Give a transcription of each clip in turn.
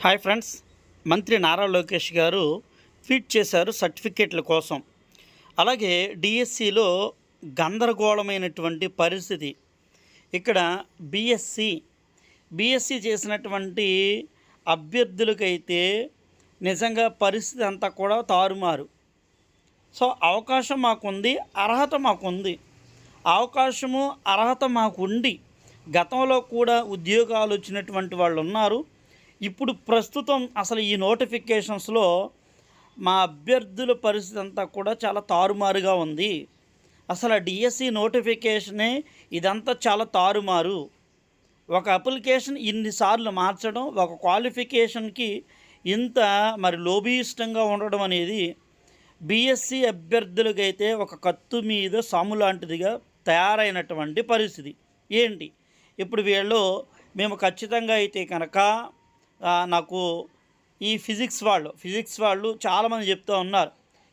Hi friends మంత్రి నారా లోకేష్ గారు tweet చేశారు సర్టిఫికేట్ల కోసం. అలాగే డిఎస్సిలో గందరగోళమైనటువంటి పరిస్థితి. ఇక్కడ బిఎస్సి బిఎస్సి చేసినటువంటి అభ్యర్థులకైతే నిజంగా పరిస్థితి అంతా కూడా తారుమారు. సో అవకాశం మాకుంది అర్హత మాకుంది. అవకాశము అర్హత మాకుండి. గతంలో కూడా ఉద్యోగాలు వచ్చినటువంటి వాళ్ళు ఉన్నారు ఇప్పుడు ప్రస్తుతం అసలు ఈ నోటిఫికేషన్స్లో మా అభ్యర్థుల పరిస్థితి అంతా కూడా చాలా తారుమారుగా ఉంది. అసలు డిఎస్సి నోటిఫికేషనే ఇదంతా చాలా తారుమారు. ఒక అప్లికేషన్ ఇన్నిసార్లు మార్చడం ఒక క్వాలిఫికేషన్కి ఇంత మరి లోభీష్టంగా ఉండడం అనేది బీఎస్సీ అభ్యర్థులకైతే ఒక కత్తు మీద సాము లాంటిదిగా తయారైనటువంటి పరిస్థితి. ఏంటి? ఇప్పుడు వీళ్ళు మేము ఖచ్చితంగా అయితే కనుక నాకు ఈ ఫిజిక్స్ వాళ్ళు ఫిజిక్స్ వాళ్ళు చాలామంది చెప్తూ ఉన్నారు.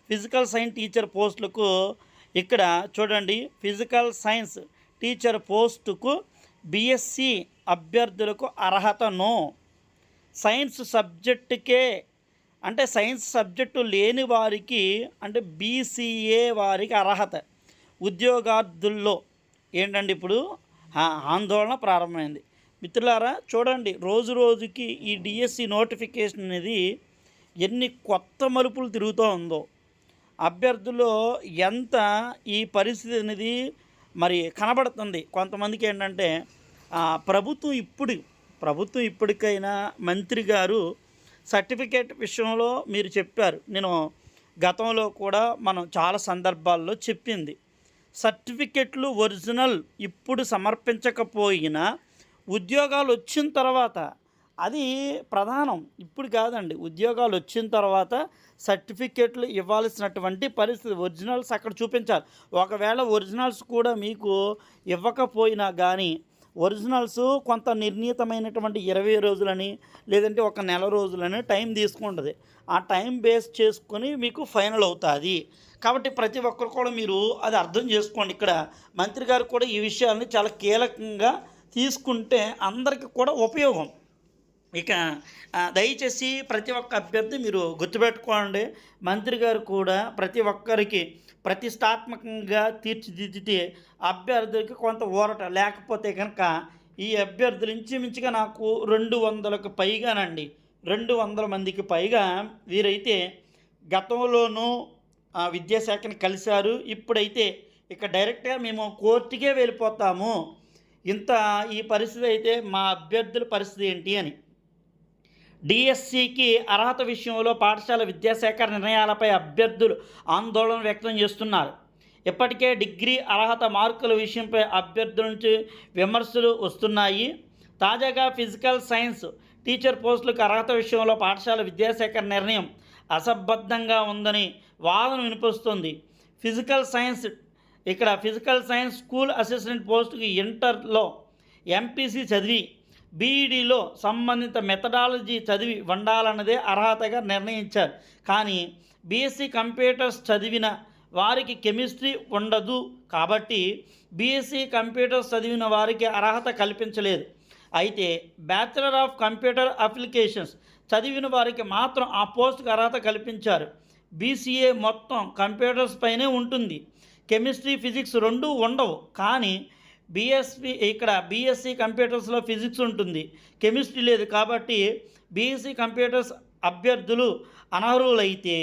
ఫిజికల్ సైన్స్ టీచర్ పోస్టులకు ఇక్కడ చూడండి ఫిజికల్ సైన్స్ టీచర్ పోస్టుకు బిఎస్సి అభ్యర్థులకు అర్హతను. సైన్స్ సబ్జెక్టుకే అంటే సైన్స్ సబ్జెక్టు లేని వారికి అంటే బీసీఏ వారికి అర్హత. ఉద్యోగార్థుల్లో ఏంటంటే ఇప్పుడు? ఆ, ఆందోళన ప్రారంభమైంది. మిత్రులారా చూడండి రోజు రోజుకి ఈ డిఎస్సి నోటిఫికేషన్ అనేది ఎన్ని కొత్త మలుపులు తిరుగుతూ ఉందో. అభ్యర్థుల్లో ఎంత ఈ పరిస్థితి అనేది మరి కనబడుతుంది. కొంతమందికి ఏంటంటే ప్రభుత్వం ఇప్పుడు ప్రభుత్వం ఇప్పటికైనా మంత్రి గారు సర్టిఫికేట్ విషయంలో మీరు చెప్పారు. నేను గతంలో కూడా మనం చాలా సందర్భాల్లో చెప్పింది. సర్టిఫికెట్లు ఒరిజినల్ ఇప్పుడు సమర్పించకపోయినా ఉద్యోగాలు వచ్చిన తర్వాత అది ప్రధానం. ఇప్పుడు కాదండి. ఉద్యోగాలు వచ్చిన తర్వాత సర్టిఫికెట్లు ఇవ్వాల్సినటువంటి పరిస్థితి ఒరిజినల్స్ అక్కడ చూపించాలి. ఒకవేళ ఒరిజినల్స్ కూడా మీకు ఇవ్వకపోయినా కానీ ఒరిజినల్స్ కొంత నిర్ణీతమైనటువంటి ఇరవై రోజులని లేదంటే ఒక నెల రోజులని టైం తీసుకుంటుంది. ఆ టైం బేస్ చేసుకొని మీకు ఫైనల్ అవుతుంది. కాబట్టి ప్రతి ఒక్కరు కూడా మీరు అది అర్థం చేసుకోండి. ఇక్కడ మంత్రి గారు కూడా ఈ విషయాన్ని చాలా కీలకంగా తీసుకుంటే అందరికీ కూడా ఉపయోగం. ఇక దయచేసి ప్రతి ఒక్క అభ్యర్థి మీరు గుర్తుపెట్టుకోండి. మంత్రి గారు కూడా ప్రతి ఒక్కరికి ప్రతిష్టాత్మకంగా తీర్చిదిద్దితే అభ్యర్థులకి కొంత ఊరట. లేకపోతే కనుక ఈ అభ్యర్థులు ఇంచుమించుగా నాకు రెండు వందలకు పైగానండి. రెండు వందల మందికి పైగా వీరైతే గతంలోనూ విద్యాశాఖని కలిశారు. ఇప్పుడైతే ఇక డైరెక్ట్గా మేము కోర్టుకే వెళ్ళిపోతాము. ఇంత ఈ పరిస్థితి అయితే మా అభ్యర్థుల పరిస్థితి ఏంటి అని. డిఎస్సికి అర్హత విషయంలో పాఠశాల విద్యాశాఖ నిర్ణయాలపై అభ్యర్థులు ఆందోళన వ్యక్తం చేస్తున్నారు. ఇప్పటికే డిగ్రీ అర్హత మార్కుల విషయంపై అభ్యర్థుల నుంచి విమర్శలు వస్తున్నాయి. తాజాగా ఫిజికల్ సైన్స్ టీచర్ పోస్టులకు అర్హత విషయంలో పాఠశాల విద్యాశాఖ నిర్ణయం అసంబద్ధంగా ఉందని వాదన వినిపిస్తుంది. ఫిజికల్ సైన్స్ ఇక్కడ ఫిజికల్ సైన్స్ స్కూల్ అసిస్టెంట్ పోస్టుకి ఇంటర్లో ఎంపీసీ చదివి బీఈడీలో సంబంధిత మెథడాలజీ చదివి ఉండాలన్నదే అర్హతగా నిర్ణయించారు. కానీ బీఎస్సీ కంప్యూటర్స్ చదివిన వారికి కెమిస్ట్రీ ఉండదు కాబట్టి బీఎస్సీ కంప్యూటర్స్ చదివిన వారికి అర్హత కల్పించలేదు. అయితే బ్యాచిలర్ ఆఫ్ కంప్యూటర్ అప్లికేషన్స్ చదివిన వారికి మాత్రం ఆ పోస్ట్కి అర్హత కల్పించారు. బీసీఏ మొత్తం కంప్యూటర్స్ పైనే ఉంటుంది. కెమిస్ట్రీ ఫిజిక్స్ రెండూ ఉండవు. కానీ బీఎస్పీ ఇక్కడ బీఎస్సీ కంప్యూటర్స్లో ఫిజిక్స్ ఉంటుంది. కెమిస్ట్రీ లేదు కాబట్టి బీఎస్సీ కంప్యూటర్స్ అభ్యర్థులు అనర్హులైతే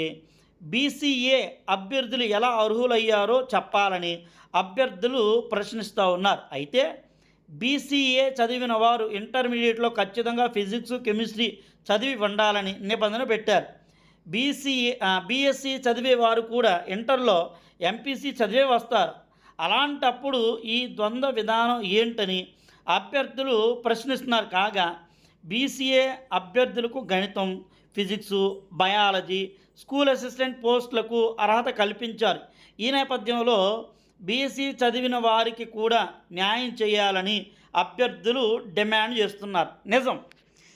బీసీఏ అభ్యర్థులు ఎలా అర్హులయ్యారో చెప్పాలని అభ్యర్థులు ప్రశ్నిస్తూ ఉన్నారు. అయితే బీసీఏ చదివిన వారు ఇంటర్మీడియట్లో ఖచ్చితంగా ఫిజిక్స్ కెమిస్ట్రీ చదివి ఉండాలని నిబంధన పెట్టారు. బీసీ బీఎస్సీ చదివేవారు కూడా ఇంటర్లో ఎంపీసీ చదివే వస్తారు. అలాంటప్పుడు ఈ ద్వంద్వ విధానం ఏంటని అభ్యర్థులు ప్రశ్నిస్తున్నారు. కాగా బీసీఏ అభ్యర్థులకు గణితం ఫిజిక్స్ బయాలజీ స్కూల్ అసిస్టెంట్ పోస్టులకు అర్హత కల్పించారు. ఈ నేపథ్యంలో బీఎస్సీ చదివిన వారికి కూడా న్యాయం చేయాలని అభ్యర్థులు డిమాండ్ చేస్తున్నారు. నిజం.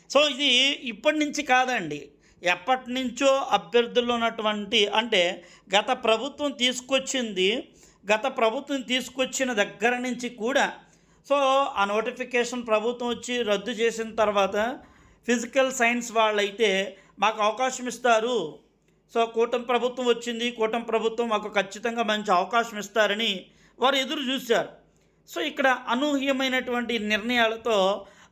సో ఇది ఇప్పటి నుంచి కాదండి. ఎప్పటి నుంచో అభ్యర్థుల్లో ఉన్నటువంటి అంటే గత ప్రభుత్వం తీసుకొచ్చింది గత ప్రభుత్వం తీసుకొచ్చిన దగ్గర నుంచి కూడా సో ఆ నోటిఫికేషన్ ప్రభుత్వం వచ్చి రద్దు చేసిన తర్వాత ఫిజికల్ సైన్స్ వాళ్ళైతే మాకు అవకాశం ఇస్తారు. సో కూటమి ప్రభుత్వం వచ్చింది కూటమి ప్రభుత్వం మాకు ఖచ్చితంగా మంచి అవకాశం ఇస్తారని వారు ఎదురు చూశారు. సో ఇక్కడ అనూహ్యమైనటువంటి నిర్ణయాలతో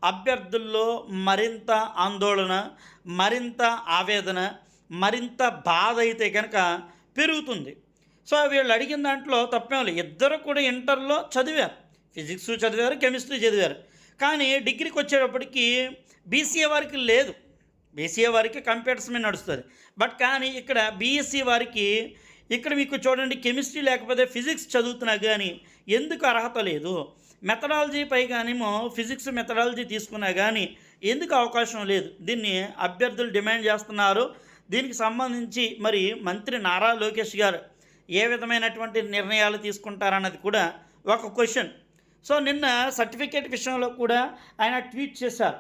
అభ్యర్థుల్లో మరింత ఆందోళన మరింత ఆవేదన మరింత బాధ అయితే కనుక పెరుగుతుంది. సో వీళ్ళు అడిగిన దాంట్లో తప్పేం లేదు. ఇద్దరు కూడా ఇంటర్లో చదివారు. ఫిజిక్స్ చదివారు కెమిస్ట్రీ చదివారు. కానీ డిగ్రీకి వచ్చేటప్పటికి బీసీఏ వారికి లేదు. బీసీఏ వారికి కంప్యూటర్స్ మీద నడుస్తుంది. బట్ కానీ ఇక్కడ బీఎస్సీ వారికి ఇక్కడ మీకు చూడండి కెమిస్ట్రీ లేకపోతే ఫిజిక్స్ చదువుతున్నా కానీ ఎందుకు అర్హత లేదు? మెథడాలజీ పై కానేమో ఫిజిక్స్ మెథడాలజీ తీసుకున్నా కానీ ఎందుకు అవకాశం లేదు? దీన్ని అభ్యర్థులు డిమాండ్ చేస్తున్నారు. దీనికి సంబంధించి మరి మంత్రి నారా లోకేష్ గారు ఏ విధమైనటువంటి నిర్ణయాలు తీసుకుంటారన్నది కూడా ఒక క్వశ్చన్. సో నిన్న సర్టిఫికేట్ విషయంలో కూడా ఆయన ట్వీట్ చేశారు.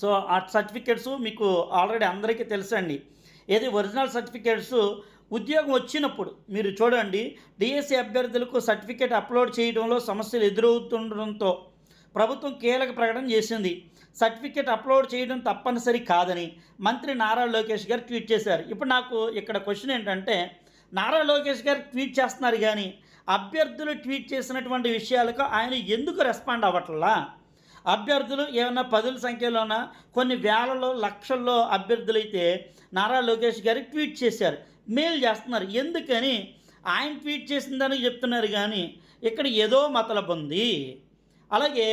సో ఆ సర్టిఫికేట్స్ మీకు ఆల్రెడీ అందరికీ తెలుసండి. ఏది ఒరిజినల్ సర్టిఫికేట్స్? ఉద్యోగం వచ్చినప్పుడు మీరు చూడండి డిఎస్సి అభ్యర్థులకు సర్టిఫికేట్ అప్లోడ్ చేయడంలో సమస్యలు ఎదురవుతుండడంతో ప్రభుత్వం కీలక ప్రకటన చేసింది. సర్టిఫికేట్ అప్లోడ్ చేయడం తప్పనిసరి కాదని మంత్రి నారా లోకేష్ గారు ట్వీట్ చేశారు. ఇప్పుడు నాకు ఇక్కడ క్వశ్చన్ ఏంటంటే నారా లోకేష్ గారు ట్వీట్ చేస్తున్నారు కానీ అభ్యర్థులు ట్వీట్ చేసినటువంటి విషయాలకు ఆయన ఎందుకు రెస్పాండ్ అవ్వట్లా? అభ్యర్థులు ఏమైనా పదుల సంఖ్యలోన? కొన్ని వేలలో లక్షల్లో అభ్యర్థులైతే నారా లోకేష్ గారు ట్వీట్ చేశారు. మెయిల్ చేస్తున్నారు. ఎందుకని ఆయన ట్వీట్ చేసిందని చెప్తున్నారు కానీ ఇక్కడ ఏదో మతలబుంది. అలాగే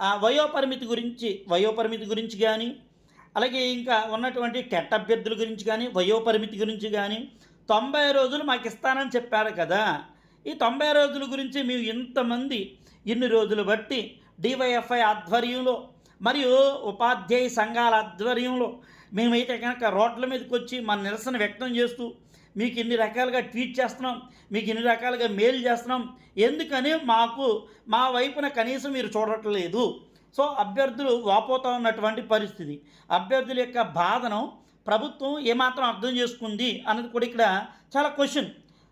ఆ వయోపరిమితి గురించి వయోపరిమితి గురించి కానీ అలాగే ఇంకా ఉన్నటువంటి టెట్ అభ్యర్థుల గురించి కానీ వయోపరిమితి గురించి కానీ తొంభై రోజులు మాకు ఇస్తానని చెప్పారు కదా. ఈ తొంభై రోజుల గురించి మేము ఇంతమంది ఇన్ని రోజులు బట్టి డివైఎఫ్ఐ ఆధ్వర్యంలో మరియు ఉపాధ్యాయ సంఘాల ఆధ్వర్యంలో మేమైతే కనుక రోడ్ల మీదకి వచ్చి మన నిరసన వ్యక్తం చేస్తూ మీకు ఇన్ని రకాలుగా ట్వీట్ చేస్తున్నాం మీకు ఇన్ని రకాలుగా మెయిల్ చేస్తున్నాం ఎందుకని మాకు మా వైపున కనీసం మీరు చూడట్లేదు. సో అభ్యర్థులు వాపోతా ఉన్నటువంటి పరిస్థితి. అభ్యర్థుల యొక్క బాధను ప్రభుత్వం ఏమాత్రం అర్థం చేసుకుంది అన్నది కూడా ఇక్కడ చాలా క్వశ్చన్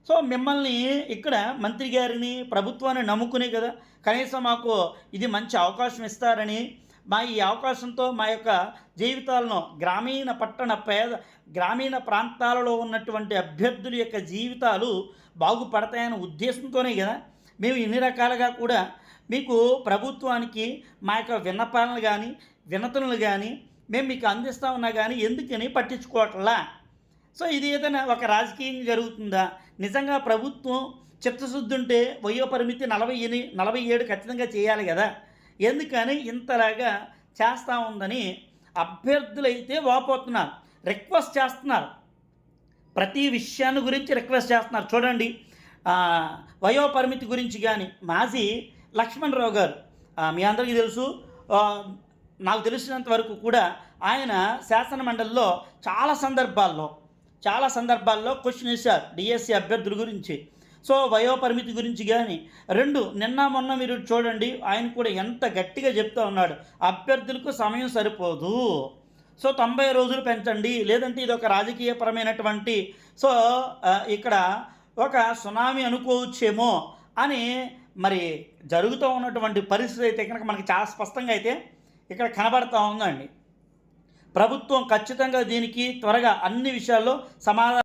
సో మిమ్మల్ని ఇక్కడ మంత్రి గారిని ప్రభుత్వాన్ని నమ్ముకునే కదా కనీసం మాకు ఇది మంచి అవకాశం ఇస్తారని మా ఈ అవకాశంతో మా యొక్క జీవితాలను గ్రామీణ పట్టణ పేద గ్రామీణ ప్రాంతాలలో ఉన్నటువంటి అభ్యర్థుల యొక్క జీవితాలు బాగుపడతాయనే ఉద్దేశంతోనే కదా మేము ఇన్ని రకాలుగా కూడా మీకు ప్రభుత్వానికి మా యొక్క విన్నపాలను కానీ వినతులను కానీ మేము మీకు అందిస్తా ఉన్నా కానీ ఎందుకని పట్టించుకోవట్లా? సో ఇది ఏదైనా ఒక రాజకీయం జరుగుతుందా? నిజంగా ప్రభుత్వం చిత్తశుద్ధి ఉంటే వయో పరిమితి నలభై ఎని నలభై ఏడు ఖచ్చితంగా చేయాలి కదా? ఎందుకని ఇంతలాగా చేస్తూ ఉందని అభ్యర్థులైతే వాపోతున్నారు రిక్వెస్ట్ చేస్తున్నారు. ప్రతి విషయాన్ని గురించి రిక్వెస్ట్ చేస్తున్నారు. చూడండి వయోపరిమితి వయో పరిమితి గురించి కానీ మాజీ లక్ష్మణ్ రావు గారు మీ అందరికీ తెలుసు నాకు తెలిసినంత వరకు కూడా ఆయన శాసన మండలిలో చాలా సందర్భాల్లో చాలా సందర్భాల్లో క్వశ్చన్ వేశారు డిఎస్సి అభ్యర్థుల గురించి. సో వయోపరిమితి గురించి కానీ రెండు నిన్న మొన్న మీరు చూడండి ఆయన కూడా ఎంత గట్టిగా చెప్తూ ఉన్నాడు. అభ్యర్థులకు సమయం సరిపోదు. సో తొంభై రోజులు పెంచండి. లేదంటే ఇది ఒక రాజకీయపరమైనటువంటి సో ఇక్కడ ఒక సునామీ అనుకోవచ్చేమో అని మరి జరుగుతూ ఉన్నటువంటి పరిస్థితి అయితే కనుక మనకి చాలా స్పష్టంగా అయితే ఇక్కడ కనబడతా ఉందండి. ప్రభుత్వం ఖచ్చితంగా దీనికి త్వరగా అన్ని విషయాల్లో సమాధానం